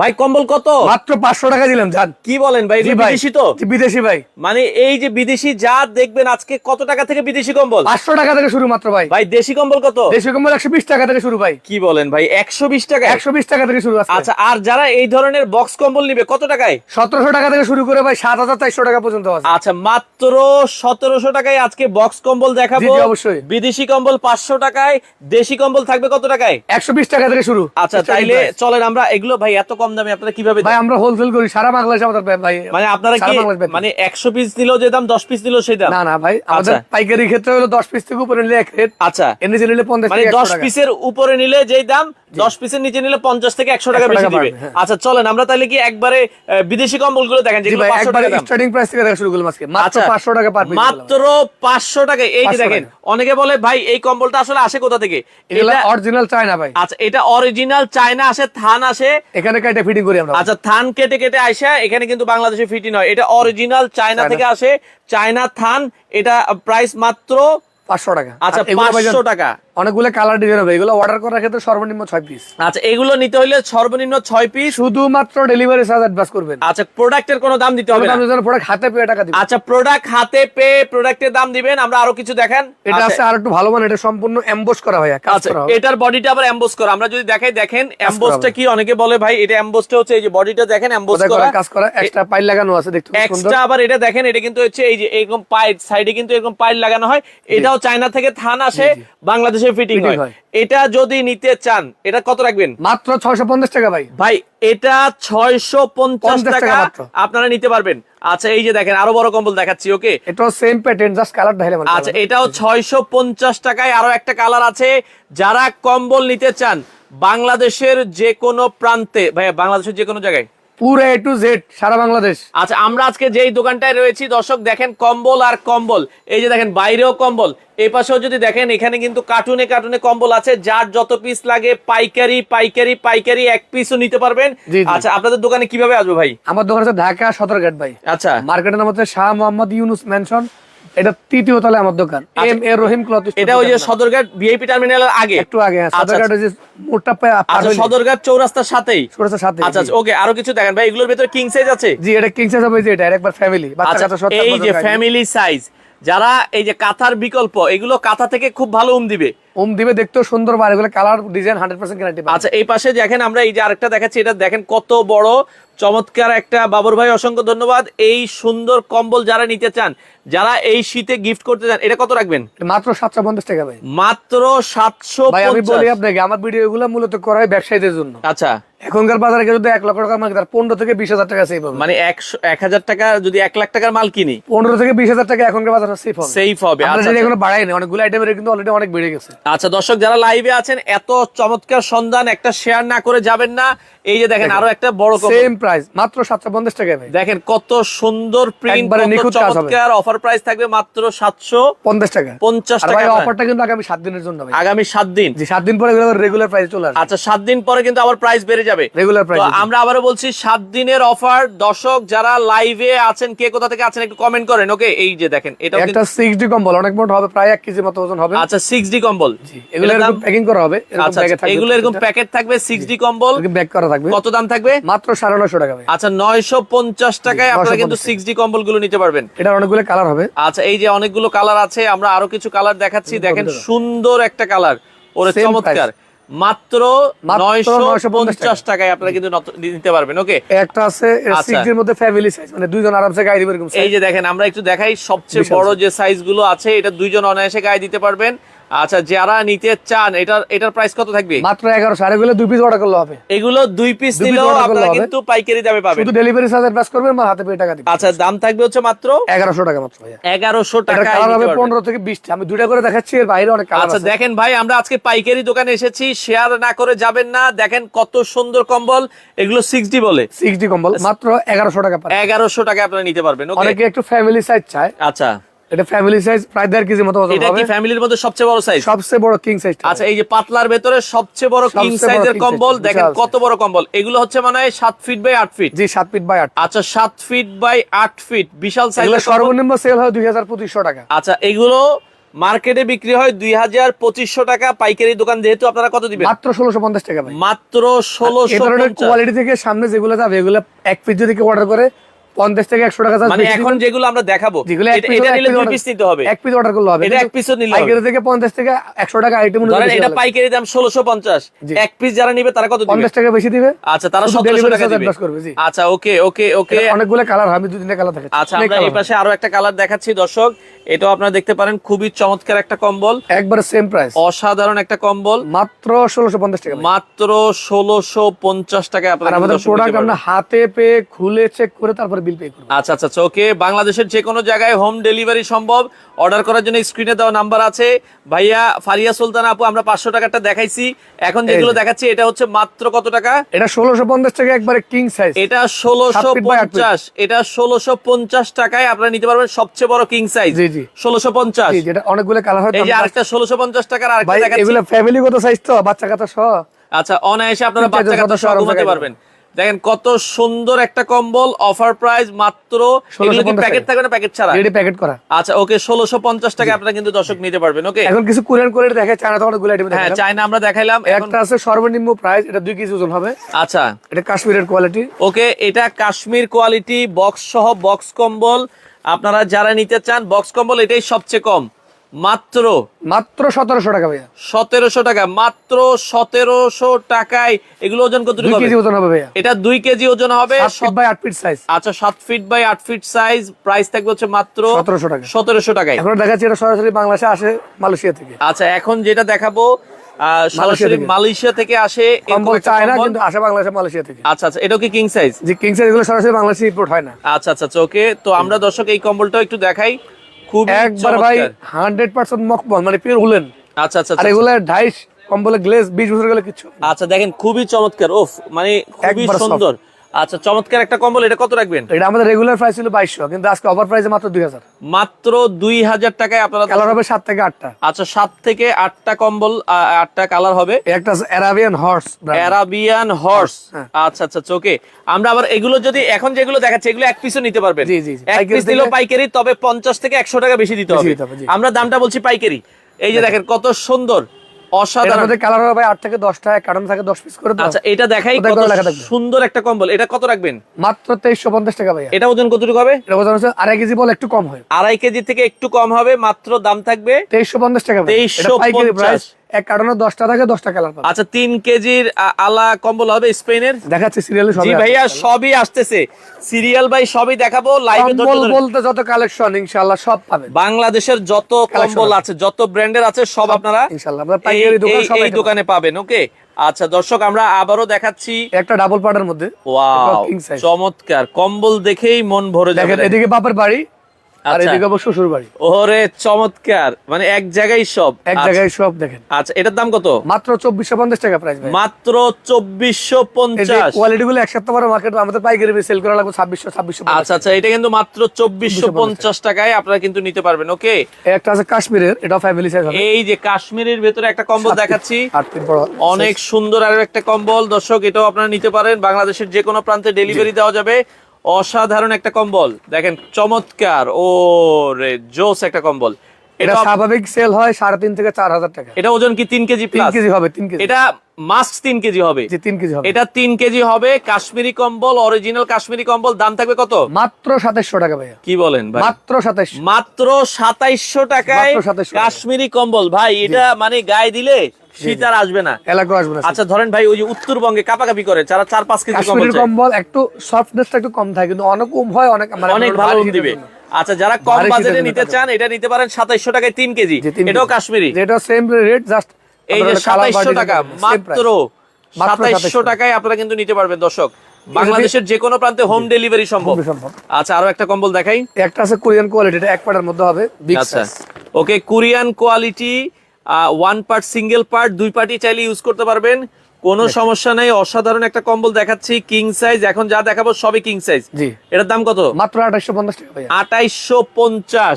ভাই কম্বল কত? মাত্র পাঁচশো টাকা দিলাম যান। কি বলেন ভাই। বিদেশি তো? বিদেশি ভাই। মানে এই যে বিদেশি যা দেখবেন আজকে কত টাকা থেকে বিদেশি কম্বল? পাঁচশো টাকা থেকে শুরু মাত্র ভাই। ভাই দেশি কম্বল কত? দেশি কম্বল একশো বিশ টাকা থেকে শুরু ভাই। কি বলেন ভাই একশো বিশ টাকা একশো বিশ টাকা থেকে শুরু আচ্ছা আর যারা এই ধরনের বক্স কম্বল নিবে কত টাকায়? সতেরোশো টাকা থেকে শুরু করে ভাই সাত হাজার চারশো টাকা পর্যন্ত আচ্ছা মাত্র সতেরোশো টাকায় আজকে বক্স কম্বল দেখাবো। অবশ্যই। বিদেশি কম্বল পাঁচশো টাকায় দেশি কম্বল থাকবে কত টাকায়? একশো বিশ টাকা থেকে শুরু। আচ্ছা তাইলে চলেন আমরা এগুলো ভাই এত কম দামে আপনারা কীভাবে ভাই আমরা হোলসেল করি সারা বাংলাদেশ আমাদের ভাই- মানে আপনারা কি। মানে একশো পিস দিলো যে দাম দশ পিস দিলো সেই দাম না না ভাই আমাদের আচ্ছা। পাইকারি ক্ষেত্রে হলো দশ পিস থেকে উপরে নিলে এক রেট আচ্ছা এনে নিলে পঞ্চাশ মানে থেকে দশ একশো টাকা পিসের উপরে নিলে যেই দাম দশ পিসের নিচে নিলে পঞ্চাশ থেকে একশো টাকা বেশি দিবে। হ্যাঁ। আচ্ছা চলেন আমরা তাহলে কি একবারে বিদেশি কম্বলগুলো দেখেন স্টার্টিং প্রাইস থেকে দেখা শুরু করলাম আজকে। মাত্র আচ্ছা, পাঁচশো টাকা মাত্র পাঁচশো টাকা। এই যে দেখেন অনেকে বলে ভাই এই কম্বলটা আসলে আসে কোথা থেকে? এটা- অরিজিনাল চায়না ভাই। আচ্ছা এটা অরিজিনাল চায়না আসে থান আসে। এখানে কেটে ফিটিং করি আমরা আচ্ছা থান কেটে কেটে আসে এখানে কিন্তু বাংলাদেশে ফিটিং হয়। এটা অরিজিনাল চায়না। থেকে আসে চায়না থান এটা প্রাইস মাত্র পাঁচশো টাকা। আচ্ছা পাঁচশো টাকা। অনেকগুলো কালার ডিজাইন হবে। এগুলো অর্ডার করার ক্ষেত্রে সর্বনিম্ন ছয় পিস আচ্ছা এগুলো নিতে হলে সর্বনিম্ন ছয় পিস শুধুমাত্র ডেলিভারি চার্জ অ্যাডভান্স করবেন। আচ্ছা প্রোডাক্টের কোনো দাম দিতে হবে না। প্রোডাক্ট হাতে পেয়ে টাকা দিবেন। আচ্ছা প্রোডাক্ট হাতে পেয়ে প্রোডাক্টের দাম দিবেন। আমরা আরও কিছু দেখেন। এটা আচ্ছা, আছে আর একটু ভালো মানে এটা সম্পূর্ণ এমবোস করা হয় আচ্ছা এটার বডিটা আবার এমবোস করা। আমরা যদি দেখাই দেখেন এমবোসটা কি অনেকে বলে ভাই এটা এমবোসটা হচ্ছে এই যে বডিটা দেখেন এমবোস করা। কাজ করা এক্সট্রা পাইল লাগানো আছে দেখতে এক্সট্রা আবার এটা দেখেন এটা কিন্তু হচ্ছে এই যে এরকম পাইল সাইডে কিন্তু এরকম পাইল লাগানো হয়। এটাও চায়না থেকে থান আসে বাংলাদেশে ফিটিং হয়। এটা যদি নিতে চান এটা কত রাখবেন? মাত্র ছয়শো পঞ্চাশ টাকা ভাই। ভাই এটা ছয়শো টাকা টাকা আপনারা নিতে পারবেন। আচ্ছা এই যে দেখেন আরও বড় কম্বল দেখাচ্ছি ওকে? এটাও সেম প্যাটার্ন জাস্ট কালার ঢাইলে আচ্ছা এটাও ছয়শো পঞ্চাশ টাকায় আরও একটা কালার আছে। যারা কম্বল নিতে চান বাংলাদেশের যে কোনো প্রান্তে ভাইয়া বাংলাদেশের যে কোনো জায়গায় পুরো এ টু জেড সারা বাংলাদেশ। আচ্ছা আমরা আজকে যেই দোকানটায় রয়েছি দর্শক দেখেন কম্বল আর কম্বল। এই যে দেখেন বাইরেও কম্বল। এই পাশেও যদি দেখেন এখানে কিন্তু কার্টুনে কার্টুনে কম্বল আছে যার যত পিস লাগে পাইকারি পাইকারি পাইকারি এক পিসও নিতে পারবেন। আচ্ছা আপনাদের দোকানে কীভাবে আসবে ভাই? আমার দোকান আছে ঢাকা সদরঘাট ভাই। আচ্ছা। মার্কেটের নাম হচ্ছে শাহ মোহাম্মদ ইউনুস মেনশন এটা তৃতীয় তলায় আমার দোকান। এম এ রহিম ক্লথ আচ্ছা। এটা ওই যে সদরঘাট ভিআইপি টার্মিনালের আগে? একটু আগে হ্যাঁ, আচ্ছা, সদরঘাট ওই যে মোড়টা পার আচ্ছা সদরঘাট চৌরাস্তার সাথেই? চৌরাস্তার সাথে আচ্ছা আচ্ছা ওকে আরও কিছু দেখেন ভাই এগুলোর ভিতরে কিং সাইজ আছে? জি এটা কিং সাইজ হবে যে এটা একবার ফ্যামিলি বাচ্চা আচ্ছা কাচ্চা এই যে ফ্যামিলি সাইজ যারা এই যে কাঁথার বিকল্প এগুলো কাঁথা থেকে খুব ভালো উম দিবে। ওম দিবে দেখতেও সুন্দর বার এগুলো colour design hundred percent guarantee আচ্ছা এই পাশে দেখেন আমরা এই যে আরেকটা দেখাচ্ছি এটা দেখেন কত বড় চমৎকার একটা বাবর ভাই অসংখ্য ধন্যবাদ। এই সুন্দর কম্বল যারা নিতে চান যারা এই শীতে গিফট করতে চান এটা কত রাখবেন? মাত্র সাতশো পঞ্চাশ টাকা ভাই। মাত্র সাতশো আমি বলি আপনাকে আমার ভিডিও গুলো মূলত করা হয় ব্যবসায়ীদের জন্য। আচ্ছা। এখনকার বাজারে যদি এক লক্ষ টাকা মার্কেট তার পনেরো থেকে বিশ হাজার টাকা সেভ হবে। মানে একশো এক হাজার টাকা যদি এক লাখ টাকার মাল কিনি পনেরো থেকে বিশ হাজার টাকা এখনকার বাজারে সেভ হবে। সেফ হবে আমরা আচ্ছা, আচ্ছা। এখনও বাড়াই না অনেকগুলো আইটেমের কিন্তু অলরেডি অনেক বেড়ে গেছে। আচ্ছা দর্শক যারা লাইভে আছেন এত চমৎকার সন্ধান একটা শেয়ার না করে যাবেন না। এই যে দেখেন আরও একটা বড় সেম প্রাইস মাত্র সাতশো পঞ্চাশ টাকা দেখেন কত সুন্দর প্রিন্ট চমৎকার অফার প্রাইস থাকবে মাত্র সাতশো পঞ্চাশ টাকা। পঞ্চাশ টাকা অফারটা কিন্তু আগামী সাত দিনের জন্য আগামী সাত দিন। সাত দিন পরে রেগুলার প্রাইস চলে আসবে। আচ্ছা সাত দিন পরে কিন্তু আবার প্রাইস বেড়ে যাবে। রেগুলার প্রাইস আমরা আবারও বলছি সাত দিনের অফার দর্শক যারা লাইভে আছেন কে কোথা থেকে আছেন একটু কমেন্ট করেন ওকে এই যে দেখেন এটা একটা সিক্স ডি কম্বল অনেক মোটা হবে প্রায় এক কেজি মতো ওজন হবে। আচ্ছা সিক্স ডি কম্বল। এগুলো এরকম প্যাকিং করা হবে আচ্ছা আচ্ছা, এগুলো এরকম প্যাকেট থাকবে সিক্স ডি কম্বল। ব্যাগ করা থাকবে। কত দাম থাকবে? মাত্র সাড়ে নশো টাকা আচ্ছা নয়শো পঞ্চাশ টাকায় আপনারা কিন্তু সিক্স ডি কম্বলগুলো নিতে পারবেন। এটা অনেকগুলো কালার হবে। আচ্ছা এই যে অনেকগুলো কালার আছে আমরা আরও কিছু কালার দেখাচ্ছি। দেখেন সুন্দর একটা কালার ওরে চমৎকার। মাত্র নয়শো পঞ্চাশ টাকায় আপনারা কিন্তু নত- পারবেন ওকে একটা আছে আচ্ছা। মধ্যে ফ্যামিলি সাইজ মানে দুইজন আরামসে গায়ে দিবে এরকম এই যে দেখেন আমরা একটু দেখাই সবচেয়ে বড় যে সাইজগুলো আছে এটা দুইজন অনায়াসে গায়ে দিতে পারবেন। আচ্ছা যারা নিতে চান এটার এটার প্রাইস কত থাকবে? মাত্র এগারো সাড়ে গুলো দুই পিস অর্ডার করলে হবে। এগুলো দুই পিস নিলেও আপনারা কিন্তু পাইকারি দামে পাবেন। শুধু ডেলিভারি চার্জের ব্যাস করবেন আমার হাতে পেয়ে টাকা দিবেন। আচ্ছা দাম থাকবে হচ্ছে মাত্র? এগারোশো টাকা মাত্র ভাইয়া। এগারোশো টাকা কালার হবে পনেরো থেকে বিশটা আমি দুইটা করে দেখাচ্ছি এর বাইরে অনেক কালার আচ্ছা দেখেন ভাই আমরা আজকে পাইকারি দোকানে এসেছি শেয়ার না করে যাবেন না। দেখেন কত সুন্দর কম্বল এগুলো সিক্স ডি বলে। সিক্স ডি কম্বল মাত্র এগারোশো টাকা এগারোশো টাকা আপনারা নিতে পারবেন ওকে অনেকে একটু ফ্যামিলি সাইজ চায়। আচ্ছা। এটা ফ্যামিলি সাইজ প্রায় দেড় কেজি মতো এটা কি ফ্যামিলির মধ্যে সবচেয়ে বড় সাইজ সবচেয়ে বড় কিং সাইজ আচ্ছা এই যে পাতলার ভেতরে সবচেয়ে বড় কিং সাইজের কম্বল দেখেন কত বড় কম্বল। এগুলো হচ্ছে মানে হয় ফিট বাই ফিট জি ফিট বাই আচ্ছা ফিট বাই ফিট বিশাল সাইজের সর্বনিম্ন সেল হয় দুই হাজার পঁচিশশো টাকা। আচ্ছা এগুলো মার্কেটে বিক্রি হয় দুই হাজার পঁচিশশো টাকা। পাইকারি দোকান যেহেতু আপনারা কত দিবেন? মাত্র ষোলোশো পঞ্চাশ টাকা মাত্র ষোলোশো কোয়ালিটি থেকে সামনে যেগুলো যাবে এগুলো এক পিস যদি অর্ডার করে পঞ্চাশ থেকে একশো টাকা মানে এখন যেগুলো আমরা দেখাবো এটা- এক নিলে দুই পিস নিতে হবে। এক পিস অর্ডার করলে হবে। এটা এক পিসও নিলে পাইকারি থেকে পঞ্চাশ থেকে একশো টাকা আইটেম ধরেন এটা পাইকারি দাম ষোলোশো পঞ্চাশ। জি। এক পিস যারা নিবে তারা কত দিবে? পঞ্চাশ টাকা বেশি দিবে। আচ্ছা তারা শুধু সতেরোশো delivery টাকা দিবে। করবে, আচ্ছা ওকে ওকে ওকে। অনেকগুলো কালার আমি দুই তিনটা কালার দেখাচ্ছি। আচ্ছা আমরা এই পাশে আরও একটা কালার দেখাচ্ছি দর্শক। এটাও আপনারা দেখতে পারেন খুবই চমৎকার একটা কম্বল। একবারে সেম প্রাইস অসাধারণ একটা কম্বল। মাত্র ষোলোশো পঞ্চাশ টাকা। মাত্র ষোলোশো পঞ্চাশ আমাদের প্রোডাক্ট আমরা হাতে পেয়ে খুলে চেক করে তারপরে বিল পে করব। আচ্ছা আচ্ছা ওকে। বাংলাদেশের যে কোনো জায়গায় হোম ডেলিভারি সম্ভব। অর্ডার করার জন্য স্ক্রিনে দেওয়া নাম্বার আছে। ভাইয়া ফারিয়া সুলতান আপু আমরা পাঁচশো টাকাটা দেখাইছি। এখন যেগুলো দেখাচ্ছি এটা হচ্ছে মাত্র কত টাকা? এটা ষোলোশো পঞ্চাশ টাকা একবারে কিং সাইজ এটা ষোলোশো। পঞ্চাশ এটা ষোলোশো পঞ্চাশ টাকায় আপনারা নিতে পারবেন সবচেয়ে বড় কিং সাইজ জি, জি। ষোলোশো অনেকগুলো কালার হয় এই যে আরেকটা ষোলোশো পঞ্চাশ টাকার আরেকটা দেখাচ্ছি। এগুলো ফ্যামিলিগত সাইজ তো? বাচ্চা কাচ্চা সহ? আচ্ছা অনায়াসে আপনারা বাচ্চা চারজন সহ ঘুমাতে পারবেন। দেখেন কত সুন্দর একটা কম্বল অফার প্রাইস মাত্র 1650 প্যাকেট থাকবে না প্যাকেট ছাড়া। রেডি প্যাকেট করা। আচ্ছা ওকে ষোলোশো পঞ্চাশ টাকা আপনারা কিন্তু দর্শক নিতে পারবেন ওকে? এখন কিছু কোরিয়ান কোয়ালিটি দেখে চায়না তো অনেকগুলো আইটেম হ্যাঁ চাইনা আমরা দেখাইলাম একটা আছে সর্বনিম্ন প্রাইস এটা দুই কেজি ওজন হবে। আচ্ছা। এটা কাশ্মীরের কোয়ালিটি ওকে এটা কাশ্মীর কোয়ালিটি বক্স সহ বক্স কম্বল। আপনারা যারা নিতে চান বক্স কম্বল এটাই সবচেয়ে কম। মাত্র মাত্র সতেরোশো টাকা ভাইয়া। সতেরোশো টাকা মাত্র সতেরোশো টাকায়। এগুলো ওজন কত কেজি ওজন হবে ভাইয়া। এটা দুই কেজি ওজন হবে। বাই আট ফিট সাইজ আচ্ছা সাত ফিট বাই আট ফিট সাইজ প্রাইস থাকবে হচ্ছে মাত্র সতেরোশো টাকা। সতেরোশো টাকায়। এখন দেখাচ্ছি এটা সরাসরি বাংলাদেশে আসে মালয়েশিয়া থেকে। আচ্ছা এখন যেটা দেখাবো সরাসরি। মালয়েশিয়া থেকে আসে কম্বল চায় না কিন্তু আসে বাংলাদেশে মালয়েশিয়া থেকে। আচ্ছা আচ্ছা এটা কি কিং সাইজ যে কিং সাইজ এগুলো সরাসরি বাংলাদেশে ইম্পোর্ট হয় না। আচ্ছা আচ্ছা আচ্ছা ওকে তো আমরা দর্শক এই কম্বলটা একটু দেখাই। খুব একবার ভাই হান্ড্রেড পার্সেন্ট মকবল মানে পিওর উলেন আচ্ছা আচ্ছা আর আচ্ছা। এগুলো ঢাইশ কম্বলে গ্লেজ বিশ বছর গেলে কিছু আচ্ছা দেখেন খুবই চমৎকার। ওফ মানে খুবই সুন্দর। আচ্ছা চমৎকার একটা কম্বল এটা কত রাখবেন? এটা আমাদের রেগুলার প্রাইস ছিল বাইশশো কিন্তু আজকে অফার প্রাইসে মাত্র দুই হাজার। মাত্র দুই হাজার টাকায় আপনারা কালার হবে সাত থেকে আটটা। আচ্ছা সাত থেকে আটটা কম্বল আটটা কালার হবে। একটা অ্যারাবিয়ান হর্স অ্যারাবিয়ান হর্স। আচ্ছা আচ্ছা চোখে আমরা আবার এগুলো যদি এখন যেগুলো দেখাচ্ছি এগুলো এক পিসও নিতে পারবেন। জি, জি। এক পাইকারি পিস দিলেও পাইকারি তবে পঞ্চাশ থেকে একশো টাকা বেশি দিতে হবে। আমরা দামটা বলছি পাইকারি। এই যে দেখেন কত সুন্দর। অসাধারণ। মধ্যে কালার হবে ভাই আট থেকে কার্টন থাকে দশ পিস করে আচ্ছা এটা দেখাই কত। সুন্দর একটা কম্বল। এটা কত রাখবেন? মাত্র তেইশশো পঞ্চাশ টাকা ভাইয়া। এটা ওজন কতটুকু হবে? এটা ওজন হচ্ছে আড়াই কেজি বল একটু কম হয়। আড়াই কেজি থেকে একটু কম হবে মাত্র দাম থাকবে তেইশশো পঞ্চাশ টাকা ভাই। এটা পাইকারি প্রাইস এক কার্টনে দশটা থাকে দশটা কালার আচ্ছা তিন কেজির আলা কম্বল হবে স্পেনের? দেখাচ্ছি সিরিয়ালে জি ভাইয়া সবই আসতেছে। সিরিয়াল ভাই সবই দেখাবো লাইভে কম্বল বলতে যত কালেকশন ইনশাআল্লাহ সব পাবেন। বাংলাদেশের যত কম্বল আছে যত ব্র্যান্ডের আছে সব আপনারা ইনশাআল্লাহ। আপনার পাইকারি দোকান সব এই দোকানে পাবেন ওকে আচ্ছা দর্শক আমরা আবারও দেখাচ্ছি। একটা ডাবল পার্টের মধ্যে। ওয়াও। চমৎকার কম্বল দেখেই মন ভরে যাবে। দেখেন এদিকে বাপের বাড়ি। আর আচ্ছা। এদিকে আবার শ্বশুর বাড়ি ওরে চমৎকার। মানে এক জায়গায় সব। এক আচ্ছা, জায়গায় সব দেখেন। আচ্ছা এটার দাম কত? মাত্র চব্বিশশো পঞ্চাশ টাকা প্রাইস মাত্র চব্বিশশো পঞ্চাশ। কোয়ালিটি গুলো এক সপ্তাহ পরে মার্কেট আমাদের পাইকারি সেল করা লাগবে ছাব্বিশশো ছাব্বিশশো আচ্ছা আচ্ছা এটা কিন্তু মাত্র চব্বিশশো পঞ্চাশ টাকায় আপনারা কিন্তু নিতে পারবেন ওকে? একটা আছে কাশ্মীরের এটা ফ্যামিলি সাইজ এই যে কাশ্মীরের ভেতরে একটা কম্বল দেখাচ্ছি। অনেক সুন্দর আর একটা কম্বল। দর্শক এটাও আপনারা নিতে পারেন। বাংলাদেশের যে কোনো প্রান্তে ডেলিভারি দেওয়া যাবে। অসাধারণ একটা কম্বল। দেখেন চমৎকার। ও রে জোস একটা কম্বল। এটা স্বাভাবিক সেল হয় সাড়ে তিন থেকে চার হাজার টাকা। এটা ওজন কি তিন কেজি তিন কেজি হবে তিন কেজি। এটা মাস্ট তিন কেজি হবে। তিন কেজি হবে। এটা তিন কেজি হবে কাশ্মীরি কম্বল অরিজিনাল কাশ্মীরি কম্বল দাম থাকবে কত? মাত্র সাতাইশশো টাকা ভাইয়া। কি বলেন মাত্র সাতাইশশো। মাত্র সাতাইশশো টাকায় মাত্র 2700 টাকা। কাশ্মীরি কম্বল। ভাই এটা মানে গায়ে দিলে শীত আর আসবে না। এলাকা আসবে না আচ্ছা ধরেন ভাই ওই যে উত্তরবঙ্গে কাপাকাপি করে যারা চার পাঁচ কেজি কম্বল কম্বল একটু সফটনেসটা একটু কম থাকে কিন্তু অনেক কম হয় অনেক মানে অনেক ভালো দিবে। আচ্ছা যারা কম বাজেটে নিতে চান এটা নিতে পারেন সাতাইশশো টাকায় তিন কেজি। এটাও। কাশ্মীরি। সেম রেট জাস্ট এই যে সাতাইশশো টাকা মাত্র সাতাইশশো টাকায় আপনারা কিন্তু নিতে পারবেন দর্শক। বাংলাদেশের যে কোনো প্রান্তে হোম ডেলিভারি সম্ভব। সম্ভব। আচ্ছা আরও একটা কম্বল দেখাই। একটা আছে কোরিয়ান কোয়ালিটি এটা এক পাটার মধ্যে হবে আচ্ছা। Okay Korean quality one part single part দুই পার্টি চাইলে ইউজ করতে পারবেন। কোনো সমস্যা নাই অসাধারণ একটা কম্বল দেখাচ্ছি কিং সাইজ এখন যা দেখাবো সবই কিং সাইজ জি। এটার দাম কত? মাত্র আঠাশশো পঞ্চাশ টাকা ভাইয়া। আঠাইশশো পঞ্চাশ।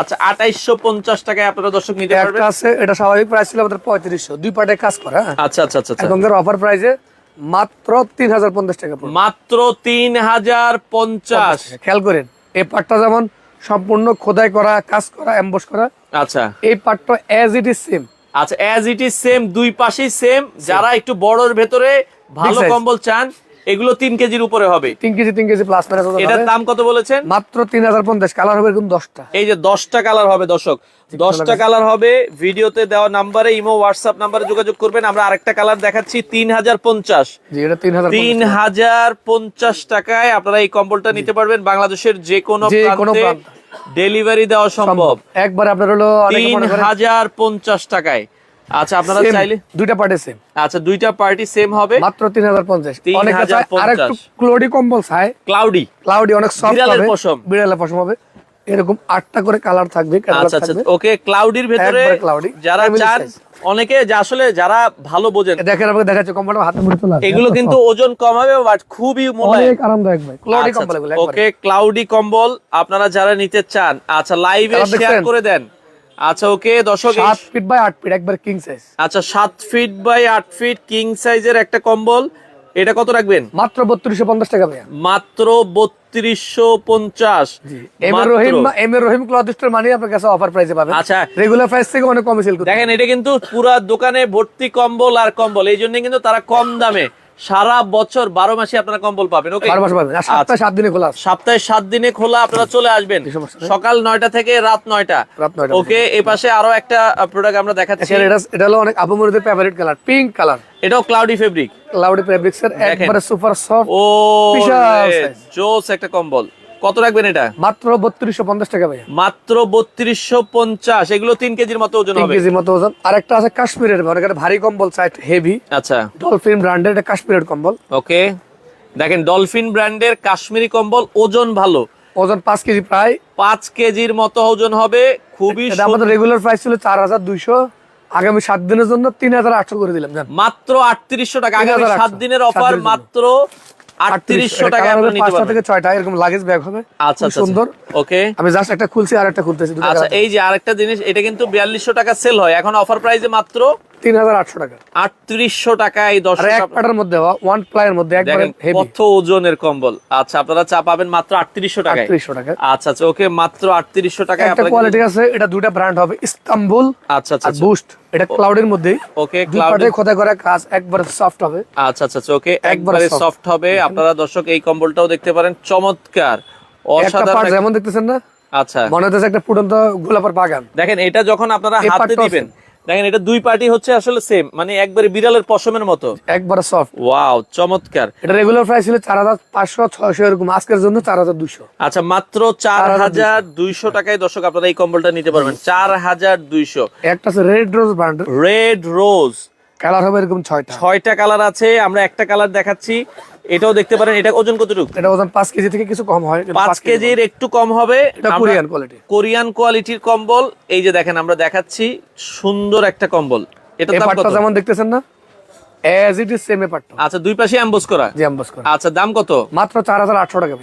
আচ্ছা আঠাইশশো পঞ্চাশ টাকায় আপনারা দর্শক নিতে পারবেন। আছে এটা স্বাভাবিক প্রাইস ছিল আমাদের পঁয়ত্রিশশো। দুই পার্টের কাজ করা হ্যাঁ? আচ্ছা আচ্ছা আচ্ছা আচ্ছা। এখনকার অফার প্রাইসে মাত্র তিন হাজার পঞ্চাশ টাকা মাত্র তিন হাজার পঞ্চাশ খেয়াল করেন এই পার্টটা যেমন সম্পূর্ণ খোদাই করা কাজ করা এম্বস করা আচ্ছা। এই পার্টটা এজ ইট ইজ সেম আচ্ছা অ্যাজ ইট ইজ সেম দুই পাশেই সেম যারা একটু বড়র ভেতরে ভালো কম্বল চান এগুলো তিন কেজির উপরে হবে। তিন কেজি তিন কেজি প্লাস মাইনাস এটার দাম কত বলেছেন? মাত্র তিন হাজার পঞ্চাশ কালার হবে এরকম দশটা। এই যে দশটা কালার হবে দর্শক। দশটা কালার হবে ভিডিওতে দেওয়া নাম্বারে ইমো হোয়াটসঅ্যাপ নাম্বারে যোগাযোগ করবেন। আমরা আরেকটা কালার দেখাচ্ছি তিন হাজার পঞ্চাশ। জি এটা তিন হাজার পঞ্চাশ। টাকায় আপনারা এই কম্বলটা নিতে পারবেন। বাংলাদেশের যে কোনো প্রান্ত। ডেলিভারি দেওয়া সম্ভব। একবার আপনার হলো তিন হাজার পঞ্চাশ টাকায়। আচ্ছা আপনারা চাইলে দুইটা পার্টি সেম আচ্ছা দুইটা পার্টি সেম হবে। মাত্র তিন হাজার পঞ্চাশ। 3050 হাজার পঞ্চাশ। ক্লোডি কম্বল চায়। ক্লাউডি ক্লাউডি অনেক সফট বিড়ালের পশম। বিড়ালের পশম হবে। এরকম আটটা করে কালার থাকবে আচ্ছা আচ্ছা ওকে ক্লাউডির ভেতরে যারা চান। অনেকে যে আসলে যারা ভালো বোঝেন দেখেন আপনাকে দেখাচ্ছে কম্বলটা হাতে মুড়ে তোলা এগুলো কিন্তু ওজন কমাবে বাট খুবই soft, মোলায়েম অনেক আরামদায়ক ভাই ক্লাউডি কম্বল এগুলো ওকে ক্লাউডি কম্বল আপনারা যারা নিতে চান আচ্ছা লাইভে শেয়ার করে দেন। আচ্ছা ওকে দর্শক 7 ফিট বাই 8 ফিট একবার কিং সাইজ আচ্ছা 7 ফিট বাই 8 ফিট কিং সাইজের একটা কম্বল। এটা কত রাখবেন? মাত্র বত্রিশশো পঞ্চাশ টাকা ভাইয়া। মাত্র বত্রিশশো পঞ্চাশ। এম এর রহিম এম এর রহিম ক্লথ স্টোর মানে আপনার কাছে অফার প্রাইসে পাবেন। আচ্ছা। রেগুলার প্রাইস থেকে অনেক কমে সেল দেখেন এটা কিন্তু পুরা দোকানে ভর্তি কম্বল আর কম্বল এই জন্য কিন্তু তারা কম দামে সারা বছর বারো মাসে আপনারা কম্বল পাবেন ওকে সপ্তাহে সাত দিনে খোলা সপ্তাহে সাত দিনে খোলা আপনারা চলে আসবেন। সকাল নয়টা থেকে রাত নয়টা। রাত নয়টা ওকে এই পাশে আরও একটা প্রোডাক্ট আমরা দেখাচ্ছি। এটা এটা হলো অনেক আপমরিদের ফেভারিট কালার পিঙ্ক কালার এটাও cloudy fabric cloudy fabric sir একবারে সুপার সফট ও জোস একটা কম্বল। কত রাখবেন এটা? মাত্র বত্রিশশো পঞ্চাশ টাকা ভাইয়া। মাত্র বত্রিশশো পঞ্চাশ। এগুলো তিন কেজির মতো ওজন হবে। কেজির মতো ওজন। আর একটা আছে কাশ্মীরের অনেক ভারী কম্বল সাইড হেভি আচ্ছা। ডলফিন ব্র্যান্ডের এটা কাশ্মীরের কম্বল। ওকে। দেখেন ডলফিন ব্র্যান্ডের কাশ্মীরি কম্বল ওজন ভালো। ওজন পাঁচ কেজি প্রায়। পাঁচ কেজির মতো ওজন হবে। খুবই আমাদের রেগুলার প্রাইস ছিল চার হাজার দুইশো। আগামী সাত দিনের জন্য তিন হাজার আটশো করে দিলাম মাত্র আটত্রিশশো টাকা। আগামী 3800 সাত দিনের অফার। মাত্র টাকা নিতে থেকে এরকম লাগেজ ব্যাগ হবে। আচ্ছা আচ্ছা সুন্দর। ওকে। আমি জাস্ট একটা খুলছি আর একটা খুলতেছি আচ্ছা এই যে আরেকটা জিনিস এটা কিন্তু বিয়াল্লিশশো টাকা সেল হয়। এখন অফার প্রাইসে মাত্র তিন হাজার আটশো টাকা। আটত্রিশশো টাকায় দশ আর এক পাটার মধ্যে ওয়ান প্লাইয়ের মধ্যে কত ওজনের কম্বল। আচ্ছা আপনারা চা পাবেন মাত্র আটত্রিশশো টাকা আচ্ছা আচ্ছা ওকে মাত্র আটত্রিশশো টাকায় একটা কোয়ালিটি আছে এটা দুটা ব্র্যান্ড হবে ইস্তাম্বুল আচ্ছা আচ্ছা বুস্ট। এটা ক্লাউডের মধ্যেই ওকে দুই ক্লাউড পাটে খোদা করা কাজ একবার সফট হবে। আচ্ছা আচ্ছা আচ্ছা, ওকে একবারে সফট হবে। আপনারা দর্শক এই কম্বলটাও দেখতে পারেন। চমৎকার। অসাধারণ যেমন দেখতেছেন না আচ্ছা। মনে হচ্ছে একটা ফুটন্ত গোলাপের বাগান। দেখেন এটা যখন আপনারা হাতে দিবেন দেখেন এটা দুই পার্টি হচ্ছে আসলে সেম মানে একবারে বিড়ালের পশমের মতো। একবার সফট ওয়াও চমৎকার। এটা রেগুলার প্রাইস ছিল চার হাজার পাঁচশো ছয়শো এরকম আজকের জন্য চার হাজার দুশো আচ্ছা মাত্র চার হাজার দুইশো। টাকায় দর্শক আপনারা এই কম্বলটা নিতে পারবেন। চার হাজার দুইশো। একটা আছে রেড রোজ ব্র্যান্ডের রেড রোজ কালার হবে এরকম ছয়টা। ছয়টা কালার আছে আমরা একটা কালার দেখাচ্ছি। এটাও দেখতে পারেন এটা ওজন কতটুকু? এটা ওজন 5 কেজি থেকে কিছু কম হয় কিন্তু পাঁচ কেজির একটু কম হবে। এটা কোরিয়ান কোয়ালিটি। কোরিয়ান কোয়ালিটির কম্বল এই যে দেখেন আমরা দেখাচ্ছি সুন্দর একটা কম্বল। এটা দাম কত? যেমন দেখতেছেন না এজ ইট ইজ সেম আচ্ছা দুই পাশে অ্যাম্বোস করা? জি আম্বাস করে। আচ্ছা দাম কত? মাত্র চার হাজার আটশো টাকা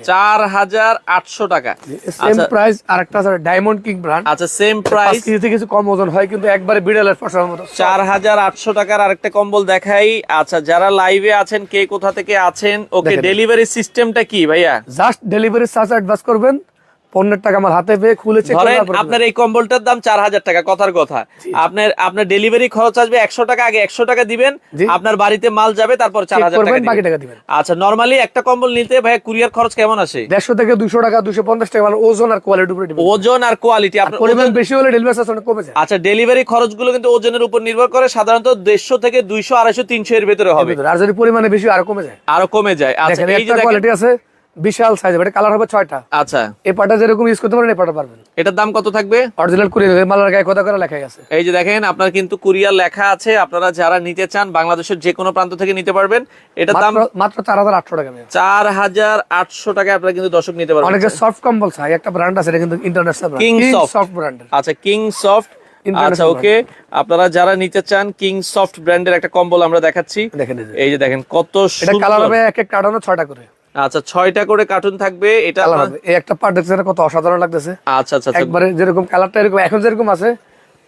টাকা। সেম আচ্ছা। প্রাইস আর একটা আছে ডায়মন্ড কিং ব্র্যান্ড আচ্ছা সেম প্রাইস কিছু কম ওজন হয় কিন্তু একবারে বিড়ালের মতো। চার হাজার আটশো টাকার আরেকটা কম্বল দেখাই। আচ্ছা যারা লাইভে আছেন কে কোথা থেকে আছেন ওকে ডেলিভারি সিস্টেমটা কি ভাইয়া? জাস্ট ডেলিভারি চার্জ অ্যাডভান্স করবেন। টাকা আমার হাতে পেয়ে খুলে চেক ধরেন আপনার এই কম্বলটার দাম চার হাজার টাকা কথার কথা। আপনার আপনার ডেলিভারি খরচ আসবে একশো টাকা আগে একশো টাকা দিবেন আপনার বাড়িতে মাল যাবে তারপর চার হাজার টাকা বাকি টাকা দিবেন। আচ্ছা নরমালি একটা কম্বল নিতে ভাই কুরিয়ার খরচ কেমন আসে? দেড়শো থেকে দুশো টাকা দুশো পঞ্চাশ টাকা মানে ওজন আর কোয়ালিটির উপরে ওজন আর কোয়ালিটি আপনার পরিমাণ বেশি হলে ডেলিভারি চার্জ কমে যায়। আচ্ছা ডেলিভারি খরচগুলো কিন্তু ওজনের উপর নির্ভর করে সাধারণত দেড়শো থেকে দুইশো আড়াইশো তিনশো এর ভেতরে হবে। আর যদি পরিমাণে বেশি আরও কমে যায়। আরও কমে যায়। আচ্ছা এই যে কোয়ালিটি আছে। বিশাল সাইজ এটা কালার হবে ছয়টা। আচ্ছা। এই পাটা যেরকম ইউজ করতে পারেন এই পাটা পারবেন। এটার দাম কত থাকবে? অরিজিনাল কুরিয়ার মালার গায়ে কথা করে লেখাই আছে। এই যে দেখেন আপনার কিন্তু কুরিয়ার লেখা আছে আপনারা যারা নিতে চান বাংলাদেশের যে কোনো প্রান্ত থেকে নিতে পারবেন। এটার দাম মাত্র চার হাজার আটশো টাকা চার হাজার আটশো টাকায় আপনারা কিন্তু দর্শক নিতে পারবেন। অনেকে সফট কম্বল চাই একটা ব্র্যান্ড আছে এটা কিন্তু ইন্টারন্যাশনাল Soft। সফট ব্র্যান্ড আচ্ছা কিং সফট আচ্ছা ওকে আপনারা যারা নিতে চান কিং সফট ব্র্যান্ডের একটা কম্বল আমরা দেখাচ্ছি। দেখেন এই যে। দেখেন কত এটা কালার হবে এক এক কার্টনে ছয়টা করে। আচ্ছা ছয়টা করে কার্টুন থাকবে এটা এই একটা পার্ট দেখছেন কত অসাধারণ লাগতেছে। আচ্ছা আচ্ছা আচ্ছা। একবারে যেরকম কালারটা এরকম এখন যেরকম আছে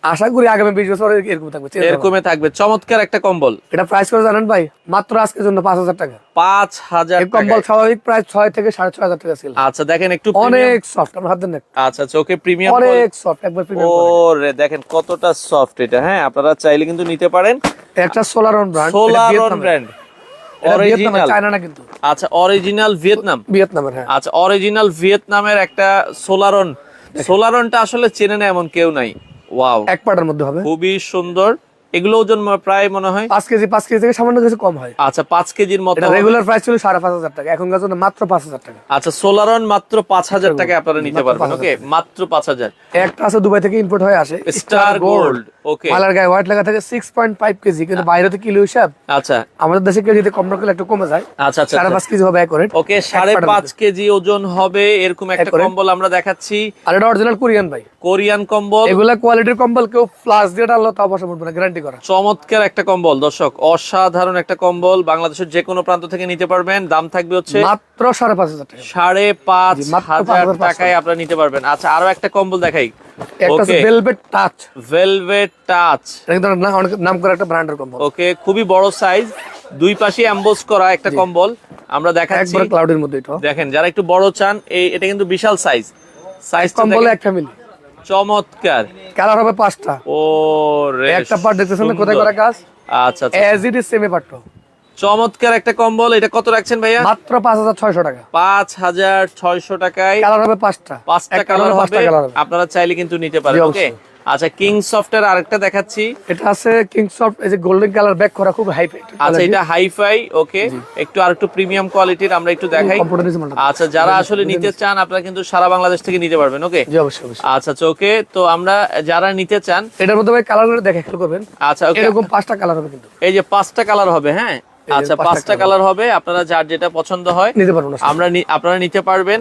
আশা করি আগামী বিশ বছর এরকম থাকবে চেঞ্জ এরকমে থাকবে। চমৎকার একটা কম্বল। এটা প্রাইস করে জানেন ভাই? মাত্র আজকের জন্য পাঁচ হাজার টাকা। পাঁচ হাজার কম্বল স্বাভাবিক প্রায় ছয় থেকে সাড়ে ছয় হাজার টাকা ছিল। আচ্ছা দেখেন একটু অনেক সফট আমার হাত দেন। আচ্ছা চোখে প্রিমিয়াম অনেক সফট একবার প্রিমিয়াম ওরে দেখেন কতটা সফট এটা হ্যাঁ আপনারা চাইলে কিন্তু নিতে পারেন। একটা solar on brand solar on brand আচ্ছা অরিজিনাল ভিয়েতনাম। ভিয়েতনামের হ্যাঁ। আচ্ছা অরিজিনাল ভিয়েতনামের একটা সোলারন। সোলারনটা আসলে চেনে না এমন কেউ নাই। ওয়াও এক পাটার মধ্যে হবে। খুবই সুন্দর। এগুলো ওজন প্রায় মনে হয় পাঁচ কেজি পাঁচ কেজি থেকে সামান্য কিছু কম হয়। আচ্ছা পাঁচ কেজির মতো রেগুলার প্রাইস ছিল সাড়ে পাঁচ হাজার টাকা। এখনকার জন্য মাত্র পাঁচ হাজার টাকা। আচ্ছা সোলারন মাত্র পাঁচ হাজার টাকায় আপনারা নিতে পারবেন ওকে মাত্র পাঁচ হাজার। একটা আছে দুবাই থেকে ইম্পোর্ট হয়ে আসে। স্টার গোল্ড ওকে মালার গায়ে হোয়াইট লেখা থাকে সিক্স পয়েন্ট ফাইভ কেজি কিন্তু বাইরে তো কিলো হিসাব। আচ্ছা। আমাদের দেশে কেজিতে কম রাখলে একটু কমে যায়। আচ্ছা আচ্ছা সাড়ে পাঁচ কেজি হবে এক ওকে সাড়ে পাঁচ কেজি ওজন হবে এরকম একটা কম্বল আমরা দেখাচ্ছি। আর এটা অরিজিনাল কোরিয়ান ভাই। কোরিয়ান কম্বল। এগুলা কোয়ালিটির কম্বল কেউ ফ্লাশ দিয়ে বসে পড়বে না গ্যারান্টি করা। চমৎকার একটা কম্বল। দর্শক অসাধারণ একটা কম্বল বাংলাদেশের যে কোনো প্রান্ত থেকে নিতে পারবেন। দাম থাকবে হচ্ছে মাত্র সাড়ে পাঁচ হাজার টাকা। সাড়ে পাঁচ হাজার 5,500 টাকায় আপনারা নিতে পারবেন। আচ্ছা আরও একটা কম্বল দেখাই। একটা একটা খুবই বড় সাইজ দুই পাশে করা একটা কম্বল। আমরা দেখাচ্ছি। একবার ক্লাউডের মধ্যে দেখেন যারা একটু বড় চান এই এটা কিন্তু বিশাল সাইজ সাইজ কম্বলে এক ফ্যামিলি চমৎকার। কালার হবে পাঁচটা। ও রে একটা পার্ট দেখতেছেন না কোথায় করা কাজ? আচ্ছা আচ্ছা as it is semi part চমৎকার একটা কম্বল এটা কত রাখছেন ভাইয়া? মাত্র পাঁচ হাজার ছয়শো টাকা। পাঁচ হাজার ছয়শো টাকায় কালার হবে পাঁচটা। পাঁচটা কালার হবে। আপনারা চাইলে কিন্তু নিতে পারেন ওকে। আচ্ছা কিং সফটের আরেকটা দেখাচ্ছি। এটা আছে কিং সফট এই যে গোল্ডেন কালার ব্যাক করা খুব হাই আচ্ছা এটা হাইফাই ওকে একটু আর একটু প্রিমিয়াম কোয়ালিটির আমরা একটু দেখাই। আচ্ছা যারা আসলে নিতে চান আপনারা কিন্তু সারা বাংলাদেশ থেকে নিতে পারবেন ওকে জি অবশ্যই আচ্ছা ওকে তো আমরা যারা নিতে চান এটার মধ্যে ভাই কালার দেখে খেয়াল করবেন। আচ্ছা এরকম পাঁচটা কালার হবে কিন্তু। এই যে পাঁচটা কালার হবে হ্যাঁ? আচ্ছা পাঁচটা কালার হবে। আপনারা যার যেটা পছন্দ হয় নিতে পারবেন আমরা আপনারা নিতে পারবেন।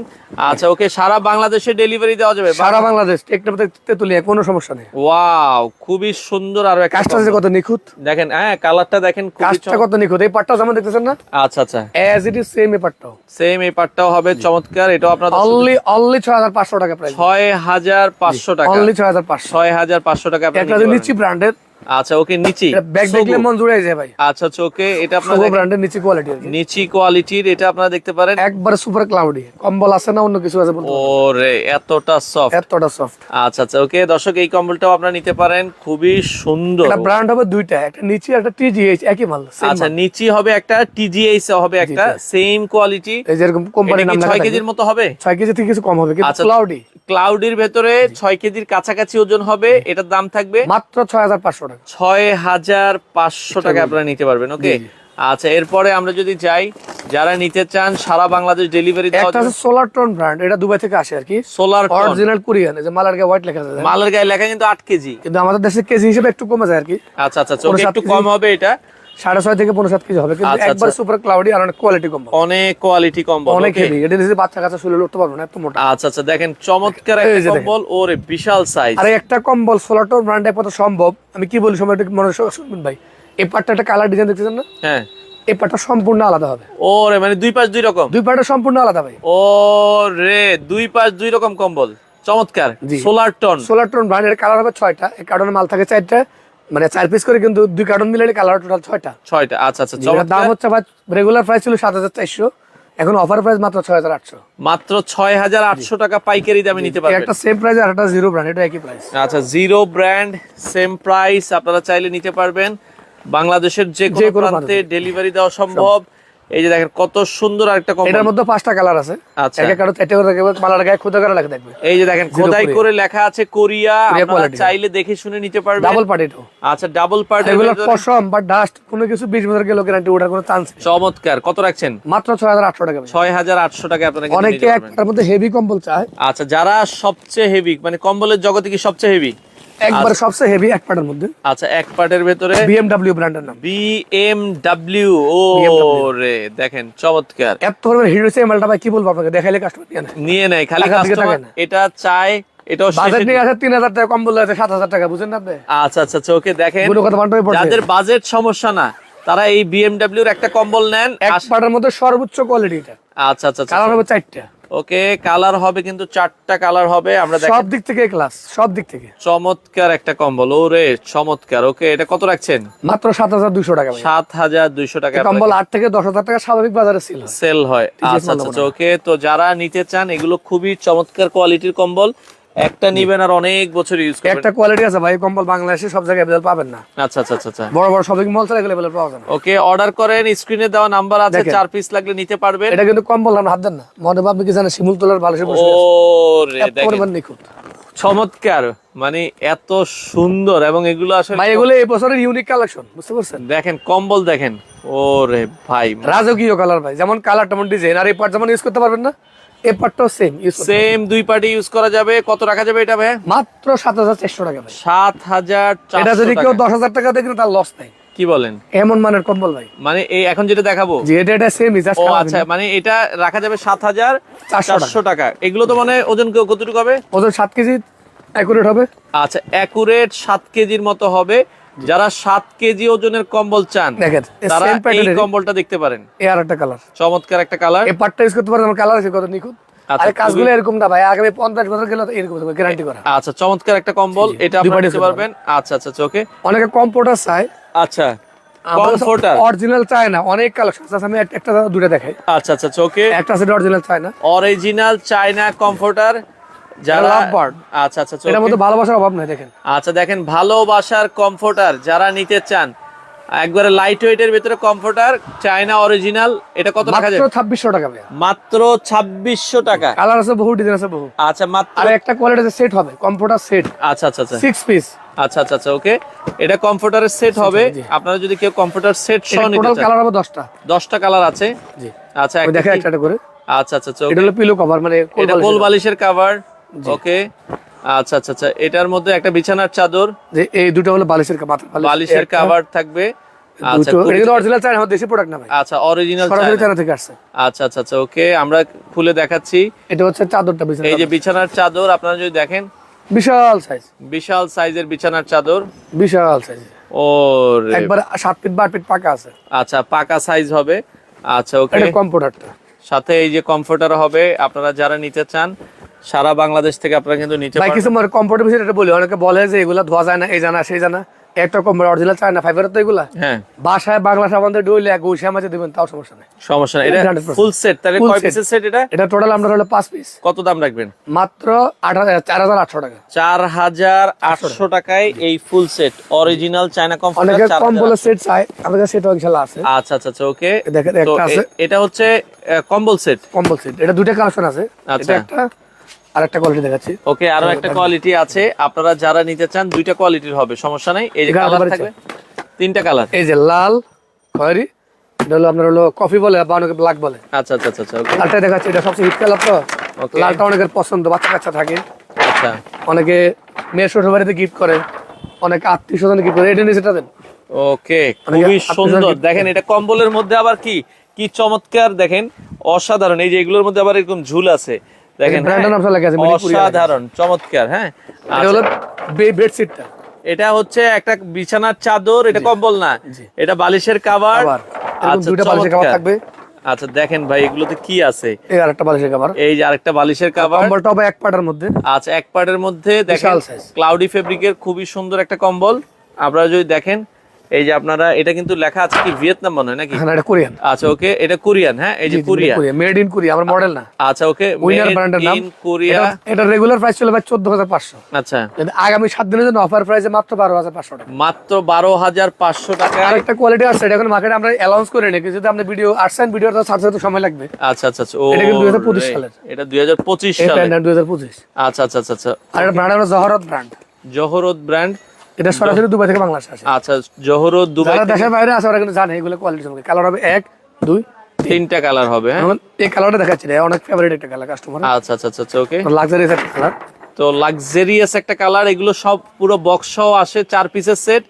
আচ্ছা ওকে সারা বাংলাদেশে ডেলিভারি দেওয়া যাবে? সারা বাংলাদেশ টেকটা তেতুলিয়া কোনো সমস্যা নেই। ওয়াও খুবই সুন্দর আর একটা কাজটা কত নিখুঁত? দেখেন হ্যাঁ কালারটা দেখেন কাজটা কত নিখুঁত? এই পাটটা যেমন দেখতেছেন না? আচ্ছা আচ্ছা। এজ ইট ইজ সেম এই পাটটাও। সেম এই পার্টটাও হবে চমৎকার এটাও আপনার অনলি অনলি ছয় হাজার পাঁচশো টাকা প্রাইস ছয় হাজার পাঁচশো টাকা। অনলি ছয় হাজার পাঁচশো। ছয় হাজার পাঁচশো টাকা আপনারা একটা নিচি ব্র্যান্ডের আচ্ছা ওকে নিচি। মন জুড়ে যায় ভাই। আচ্ছা চোখে এটা আপনার ব্র্যান্ডের নিচি কোয়ালিটি নিচি কোয়ালিটির এটা আপনারা দেখতে পারেন। একবারে সুপার ক্লাউডি কম্বল আছে না অন্য কিছু আছে ওরে এতটা সফট এতটা সফট আচ্ছা আচ্ছা ওকে দর্শক এই কম্বলটাও আপনারা নিতে পারেন। খুবই সুন্দর। এটা ব্র্যান্ড হবে দুইটা একটা নিচি একটা টিজিএইচ একই মাল আচ্ছা। নিচি হবে একটা টিজিএইচ হবে একটা সেম কোয়ালিটি এই যেরকম কোম্পানির নাম ছয় লেখা কেজির মতো হবে? ছয় কেজি থেকে কিছু কম হবে কিন্তু আচ্ছা। ক্লাউডি ক্লাউডির ভেতরে ছয় কেজির কাছাকাছি ওজন হবে এটার দাম থাকবে? মাত্র ছয় হাজার পাঁচশো টাকা। ছয় হাজার পাঁচশো টাকা আপনারা নিতে পারবেন ওকে। আচ্ছা এরপরে আমরা যদি যাই যারা নিতে চান সারা বাংলাদেশ ডেলিভারি একটা আছে সোলার টন ব্র্যান্ড এটা দুবাই থেকে আসে আর কি। সোলার অরিজিনাল কোরিয়ান যে মালার গায়ে হোয়াইট লেখা আছে মালার গায়ে লেখা কিন্তু আট কেজি। কিন্তু আমাদের দেশে কেজি হিসেবে একটু কমে যায় আর কি। আচ্ছা আচ্ছা একটু কম হবে এটা। সাড়ে ছয় থেকে পনেরো সাত কেজি হবে কিন্তু আচ্ছা, একবার আচ্ছা। সুপার ক্লাউডি আর অনেক কোয়ালিটি কম অনেক কোয়ালিটি কম্বল অনেক হেভি এটা নিজে বাচ্চা কাচ্চা শুলে পারবে না এত মোটা। আচ্ছা আচ্ছা দেখেন চমৎকার একটা কম্বল ওরে বিশাল সাইজ আর একটা কম্বল সোলার টন কত সম্ভব? আমি কি বলি সময় মনে শুনবেন ভাই। এই পার্টটা একটা কালার ডিজাইন দেখতেছেন না? হ্যাঁ। এই পার্টটা সম্পূর্ণ আলাদা হবে। ওরে মানে দুই পাশ দুই রকম। দুই পার্টটা সম্পূর্ণ আলাদা ভাই। ও রে দুই পাশ দুই রকম কম্বল চমৎকার। সোলার টন সোলার টন ব্র্যান্ডের কালার হবে ছয়টা। এই কার্টনে মাল থাকে চারটা। মানে চার পিস করে কিন্তু দুই কার্টন মিলে কালার টোটাল ছয়টা। ছয়টা আচ্ছা আচ্ছা দাম হচ্ছে রেগুলার প্রাইস ছিল সাত হাজার চারশো এখন অফার প্রাইস মাত্র ছয় হাজার আটশো। মাত্র ছয় হাজার আটশো টাকা পাইকারি দামে নিতে পারবেন। একটা সেম প্রাইস আর একটা জিরো ব্র্যান্ড এটা একই প্রাইস আচ্ছা জিরো ব্র্যান্ড সেম প্রাইস আপনারা চাইলে নিতে পারবেন। বাংলাদেশের যে কোনো প্রান্তে। ডেলিভারি দেওয়া সম্ভব। এই যে দেখেন কত সুন্দর একটা কম্বল এটার মধ্যে পাঁচটা কালার আছে। আচ্ছা। এক এক কারও মালার গায়ে খুদা করে লেখা দেখবে। এই যে দেখেন খোদাই করে লেখা আছে কোরিয়া। আপনারা চাইলে দেখে শুনে নিতে পারবেন। ডাবল পার্ট আচ্ছা ডাবল পার্ট এগুলো পশম বা ডাস্ট কোনো কিছু বিশ বছর গেলে গ্যারান্টি ওঠার কোনো চান্স চমৎকার। কত রাখছেন? মাত্র ছয় হাজার আটশো টাকা। ভাই। ছয় হাজার আটশো টাকা আপনারা অনেকে নিতে এক পারবেন। তার মধ্যে হেভি কম্বল চায়। আচ্ছা যারা সবচেয়ে হেভি মানে কম্বলের জগতে কি সবচেয়ে হেভি একবার সবচেয়ে হেভি এক পার্টের মধ্যে। আচ্ছা এক পার্টের ভেতরে বিএমডব্লিউ ব্র্যান্ডের নাম। বিএমডব্লিউ ও রে দেখেন চমৎকার। এত ধরনের হিরো সেই মালটা ভাই কি বলব আপনাকে? দেখাইলে কাস্টমার নিয়ে নেয়। নিয়ে নেয় খালি কাস্টমার। এটা চায় এটাও বাজেট নিয়ে আসে তিন হাজার টাকা কম্বল আছে সাত হাজার টাকা বুঝেন না আপনি? আচ্ছা আচ্ছা চোখে দেখেন। যাদের বাজেট সমস্যা না তারা এই বিএমডব্লিউ এর একটা কম্বল নেন এক পার্টের মধ্যে সর্বোচ্চ কোয়ালিটি এটা। আচ্ছা আচ্ছা আচ্ছা কালার হবে চারটা। ওকে কালার হবে কিন্তু চারটা কালার হবে আমরা সব দিক থেকে ক্লাস সব দিক থেকে। চমৎকার একটা কম্বল ওরে চমৎকার ওকে এটা কত রাখছেন? মাত্র সাত হাজার দুশো টাকা ভাই। সাত হাজার দুইশো টাকা কম্বল আট থেকে দশ হাজার টাকা স্বাভাবিক বাজারে সেল সেল হয়। আচ্ছা আচ্ছা ওকে তো যারা নিতে চান এগুলো খুবই চমৎকার কোয়ালিটির কম্বল একটা নিবেন আর অনেক বছর ইউজ করবেন। একটা কোয়ালিটি আছে ভাই কম্বল বাংলাদেশে সব জায়গায় অ্যাভেলেবল পাবেন না। আচ্ছা আচ্ছা আচ্ছা আচ্ছা। বড় বড় শপিং মল এগুলো available পাওয়া যায় ওকে অর্ডার করেন স্ক্রিনে দেওয়া নাম্বার আছে চার পিস লাগলে নিতে পারবেন। এটা কিন্তু কম্বল আমরা হাত দেন না। মনে ভাববে কি জানে শিমুল তোলার ভালো বসে আছে। রে দেখেন। চমৎকার। মানে এত সুন্দর এবং এগুলো আসলে ভাই এগুলো এই বছরের ইউনিক কালেকশন বুঝতে পারছেন? দেখেন কম্বল দেখেন। ও রে ভাই। রাজকীয় কালার ভাই যেমন কালার তেমন ডিজাইন আর এই পার্ট যেমন ইউজ করতে পারবেন না এই সেম সেম দুই পার্টি ইউজ করা যাবে। কত রাখা যাবে এটা ভাই মাত্র সাত হাজার চারশো টাকা ভাই। সাত হাজার এটা যদি কেউ টাকা। দশ হাজার টাকা দেখেন তার লস নাই। কি বলেন? এমন মানের কম্বল ভাই। মানে এই এখন যেটা দেখাবো। যে এটা এটা সেম ইজাজ ও আচ্ছা মানে এটা রাখা যাবে টাকা। এগুলো তো মানে ওজন কতটুকু হবে? ওজন সাত কেজি অ্যাকুরেট হবে। আচ্ছা অ্যাকুরেট কেজির মতো হবে। যারা সাত কেজি ওজনের কম্বল চান দেখেন তারা এই কম্বলটা দেখতে পারেন। এই আর একটা কালার চমৎকার একটা কালার এই পার্টটা ইউজ করতে পারেন আমার কালার আছে কত নিখুঁত। আচ্ছা, আর কাজগুলো এরকম না ভাই আগামী পঞ্চাশ বছর গেলে এরকম গ্যারান্টি করা। আচ্ছা চমৎকার একটা কম্বল। এটা দুই আপনারা নিতে পারবেন। আচ্ছা আচ্ছা আচ্ছা ওকে অনেকে কম্পোর্টার চায়। আচ্ছা কমফোর্টার অরিজিনাল চায় না অনেক কালেকশন আছে আমি একটা- দুটো দেখাই। আচ্ছা আচ্ছা আচ্ছা ওকে একটা আছে অরিজিনাল চায় না। অরিজিনাল চায়না কমফোর্টার যারা আচ্ছা আচ্ছা আচ্ছা, এটার মধ্যে ভালোবাসার অভাব নাই দেখেন। আচ্ছা দেখেন ভালোবাসার কমফোর্টার যারা নিতে চান একবারে লাইট ওয়েটের ভিতরে কমফোর্টার চায়না অরিজিনাল এটা কত টাকা মাত্র যাবে ছাব্বিশশো টাকা ভাই মাত্র ছাব্বিশশো টাকা। কালার আছে বহু ডিজাইন আছে বহু। আচ্ছা মাত্র আর একটা কোয়ালিটি সেট হবে কম্পিউটার সেট আচ্ছা আচ্ছা আচ্ছা। পিস আচ্ছা আচ্ছা আচ্ছা ওকে এটা কমফোর্টারের সেট হবে। আপনারা যদি কেউ কমফোর্টার সেট সহ নিতে টোটাল কালার হবে দশটা। দশটা কালার আছে। জি। আচ্ছা একটা করে। আচ্ছা আচ্ছা আচ্ছা এটা হলো পিলো কভার মানে কোল এটা। বালিশের কাভার ওকে আচ্ছা আচ্ছা আচ্ছা। এটার মধ্যে একটা বিছানার চাদর এই দুটো হলো বালিশের বালিশের কাভার থাকবে। আচ্ছা আচ্ছা আচ্ছা ওকে আমরা খুলে দেখাচ্ছি। এটা হচ্ছে চাদরটা এই যে বিছানার চাদর আপনারা যদি দেখেন। বিশাল সাইজ বিশাল সাইজের বিছানার চাদর। বিশাল সাইজ ও একবার সাত ফিট পাকা আছে। আচ্ছা পাকা সাইজ হবে। আচ্ছা ওকে এটা কম্পিউটারটা সাথে এই যে কমফোর্টার হবে আপনারা যারা নিতে চান সারা বাংলাদেশ থেকে আপনারা কিন্তু নিতে পারেন কিছু মানে কম্পিউটার বিষয়ে এটা বলি। অনেকে বলে যে এগুলা ধোয়া যায় না এই জানা সেই জানা একটা কম্পিউটার অরিজিনাল চায় না ফাইবার তো এগুলা? হ্যাঁ। বাসায় বাংলা সাবান ডইলে এক গৌসা মাঝে দেবেন তাও সমস্যা নাই। সমস্যা নেই। এটা ফুল সেট তাহলে কয় পিসের সেট এটা? এটা টোটাল আমরা হলো পাঁচ পিস কত দাম রাখবেন? মাত্র আট হাজার চার হাজার আটশো টাকা। চার হাজার আটশো টাকায় এই ফুল সেট অরিজিনাল চায়না অনেকে কমফোর্টার কম বলে সেট চায় আমাদের সেট ইনশাল্লাহ আছে। আচ্ছা আচ্ছা আচ্ছা ওকে। দেখেন একটা আছে। এটা হচ্ছে কম্বল সেট কম্বল সেট এটা দুইটা কালেকশন আছে। আচ্ছা। এটা একটা আর একটা কোয়ালিটি দেখাচ্ছি। ওকে আরও একটা কোয়ালিটি আছে। আপনারা যারা নিতে চান দুইটা কোয়ালিটির হবে সমস্যা নাই। এই যে কালার থাকবে তিনটা কালার এই যে লাল খয়েরি হলো আপনার হলো কফি বলে বা অনেকে ব্ল্যাক বলে। আচ্ছা আচ্ছা আচ্ছা আচ্ছা লালটা দেখাচ্ছি এটা সবচেয়ে হিট কালার তো। লালটা অনেকের পছন্দ বাচ্চা কাচ্চা থাকে। আচ্ছা। অনেকে মেয়ের শ্বশুর বাড়িতে গিফট করে অনেকে আত্মীয় স্বজন গিফট করে এটা নিয়ে সেটা দেন। ওকে খুবই সুন্দর। দেখেন এটা কম্বলের মধ্যে আবার কি কি চমৎকার দেখেন অসাধারণ। এই যে এগুলোর মধ্যে আবার এরকম ঝুল আছে। দেখেন মিনিপুরি অসাধারণ চমৎকার হ্যাঁ। এটা হলো বেডশিটটা এটা হচ্ছে একটা বিছানার চাদর এটা কম্বল না এটা বালিশের কাভার আবার এরকম বালিশের কভার থাকবে। আচ্ছা দেখেন ভাই এগুলোতে কি আছে? এই আর একটা বালিশের কভার এই যে আরেকটা বালিশের কাভার কম্বলটা হবে এক পাটার মধ্যে। আচ্ছা এক পার্টের মধ্যে দেখেন ক্লাউডি ফেব্রিকের খুবই সুন্দর একটা কম্বল। আপনারা যদি দেখেন এই যে আপনারা এটা কিন্তু লেখা আছে কি ভিয়েতনাম মনে হয় নাকি? হ্যাঁ এটা কোরিয়ান। আচ্ছা ওকে এটা কোরিয়ান হ্যাঁ? এই যে কোরিয়া মেড ইন কোরিয়া আমার মডেল না। আচ্ছা ওকে উইনার ব্র্যান্ডের নাম। কোরিয়া। এটা- এটা রেগুলার প্রাইস চলে ভাই চোদ্দ হাজার পাঁচশো। আচ্ছা। আগামী সাত দিনের জন্য অফার প্রাইসে মাত্র বারো হাজার পাঁচশো টাকা। মাত্র বারো হাজার পাঁচশো টাকা আরেকটা কোয়ালিটি আছে এটা এখন মার্কেটে আমরা অ্যালাউন্স করে নিই যদি আপনি ভিডিও আসছেন ভিডিও তো সাথে সাথে সময় লাগবে। আচ্ছা আচ্ছা আচ্ছা ও এটা কিন্তু 2025 সালের। এটা দুই হাজার পঁচিশ এই সালে প্যান্ট দুই হাজার পঁচিশ। আচ্ছা আচ্ছা আচ্ছা আচ্ছা আর এটা ব্র্যান্ড হলো জহরত ব্র্যান্ড জহরত ব্র্যান্ড এটা সরাসরি দুবাই থেকে বাংলাদেশে আসে। আচ্ছা জহরত দুবাই যারা দেশের বাইরে আছে ওরা কিন্তু জানে এগুলো কোয়ালিটি সম্পর্কে। কালার হবে এক দুই তিনটা কালার হবে হ্যাঁ? এই কালারটা দেখাচ্ছি অনেক ফেভারিট একটা কালার কাস্টমার আচ্ছা আচ্ছা আচ্ছা আচ্ছা ওকে লাক্সারি একটা কালার তো লাক্সারিয়াস একটা কালার এগুলো সব পুরো বক্স সহ আসে চার পিসের সেট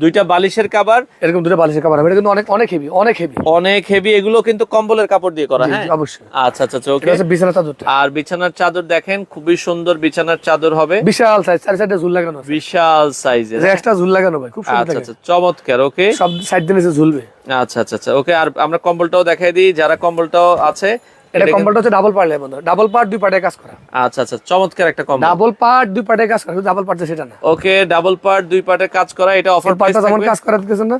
দুইটা বালিশের কাভার এরকম দুটো বালিশের কাভার হবে এটা কিন্তু অনেক অনেক হেভি অনেক হেভি অনেক হেভি এগুলো কিন্তু কম্বলের কাপড় দিয়ে করা হ্যাঁ? অবশ্যই। আচ্ছা আচ্ছা আচ্ছা এটা ওকে হচ্ছে বিছানা চাদরটা। আর বিছানার চাদর দেখেন খুবই সুন্দর বিছানার চাদর হবে। বিশাল সাইজ চারি সাইডে ঝুল লাগানো আছে। বিশাল সাইজের যে এক্সট্রা ঝুল লাগানো ভাই খুব সুন্দর আচ্ছা আচ্ছা চমৎকার ওকে সব সাইড দিয়ে ঝুলবে। আচ্ছা আচ্ছা আচ্ছা ওকে আর আমরা কম্বলটাও দেখাই দিই যারা কম্বলটাও আছে এটা কম্বলটা হচ্ছে ডাবল পার্ট বন্ধু। ডাবল পার্ট দুই পার্টে কাজ করা। আচ্ছা আচ্ছা চমৎকার একটা কম্বল ডাবল পার্ট দুই পার্টে কাজ করা ডাবল পার্ট সেটা না। ওকে ডাবল পার্ট দুই পার্টের কাজ করা এটা অফার প্রাইস যেমন কাজ করা দিতেছেন না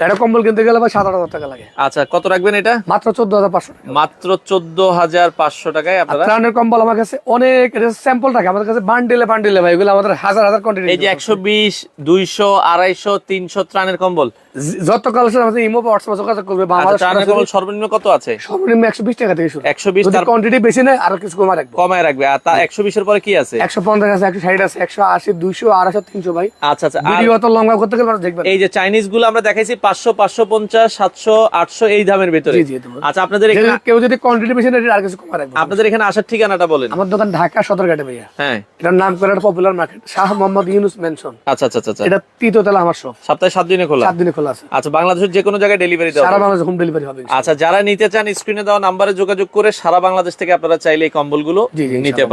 এটা কম্বল কিনতে গেলে ভাই সাত আট হাজার টাকা লাগে। আচ্ছা কত রাখবেন এটা? মাত্র চোদ্দ হাজার পাঁচশো মাত্র চোদ্দ হাজার পাঁচশো টাকায় আপনারা ত্রাণের কম্বল আমার কাছে অনেক স্যাম্পল থাকে আমাদের কাছে বান্ডিলে বান্ডিলে ভাই এগুলো আমাদের হাজার হাজার কোয়ান্টিটি এই যে একশো বিশ দুইশো আড়াইশো তিনশো ত্রাণের কম্বল যত কালেকশন আমাদের ইমো হোয়াটসঅ্যাপে যোগাযোগ করবে বা আচ্ছা সর্বনিম্ন কত আছে? সর্বনিম্ন একশো বিশ টাকা থেকে শুরু। একশো বিশ যদি কোয়ান্টিটি বেশি নেয় আরও কিছু কমা রাখব। কমায় রাখবে। আর তা একশো বিশের পরে কি আছে? আছে একশো ষাট আছে একশো আশি দুইশো আড়াইশো তিনশো ভাই। আচ্ছা আচ্ছা ভিডিও লম্বা করতে গেলে মানুষ দেখবেন এই যে চাইনিজগুলো আমরা দেখাইছি পাঁচশো পাঁচশো পঞ্চাশ সাতশো আটশো এই দামের ভেতরে। জি, জি, আচ্ছা আপনাদের এখানে কেউ যদি কোয়ান্টিটি বেশি নেয় আর কিছু কমা রাখব। আপনাদের এখানে আসার ঠিকানাটা বলেন। আমার দোকান ঢাকা সদরঘাটে ভাইয়া। হ্যাঁ। এটার নাম করে popular market Shah Mohammad Yunus mansion আচ্ছা আচ্ছা আচ্ছা আচ্ছা। এটা তৃতীয়তলা আমার সব সপ্তাহে সাত দিনে খোলা? সাত দিনে খোলা। আছে। আচ্ছা বাংলাদেশের যে কোনো জায়গায় ডেলিভারি দেওয়া সারা বাংলাদেশ হোম ডেলিভারি হবে আচ্ছা যারা নিতে চান স্ক্রিনে দেওয়া নাম্বারে যোগাযোগ করে সারা বাংলাদেশ থেকে আপনারা চাইলে এই কম্বলগুলো নিতে। পারেন।